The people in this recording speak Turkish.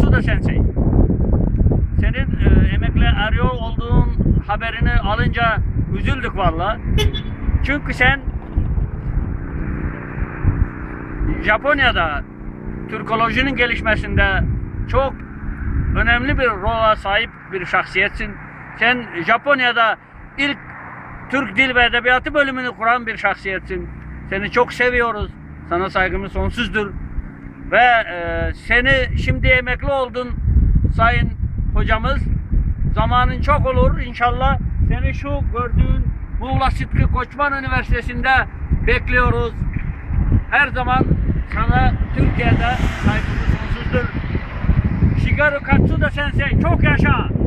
Katsuda Sensei. Senin e, emekli arıyor olduğun haberini alınca üzüldük valla. Çünkü sen Japonya'da Türkolojinin gelişmesinde çok önemli bir rola sahip bir şahsiyetsin. Sen Japonya'da ilk Türk Dil ve Edebiyatı bölümünü kuran bir şahsiyetsin. Seni çok seviyoruz. Sana saygımız sonsuzdur. Ve e, seni şimdi emekli oldun sayın hocamız. Zamanın çok olur inşallah. Seni şu gördüğün Muğla Sıtkı Koçman Üniversitesi'nde bekliyoruz. Her zaman sana Türkiye'de saygımız sonsuzdur. Shigeru Katsuda Sensei çok yaşa.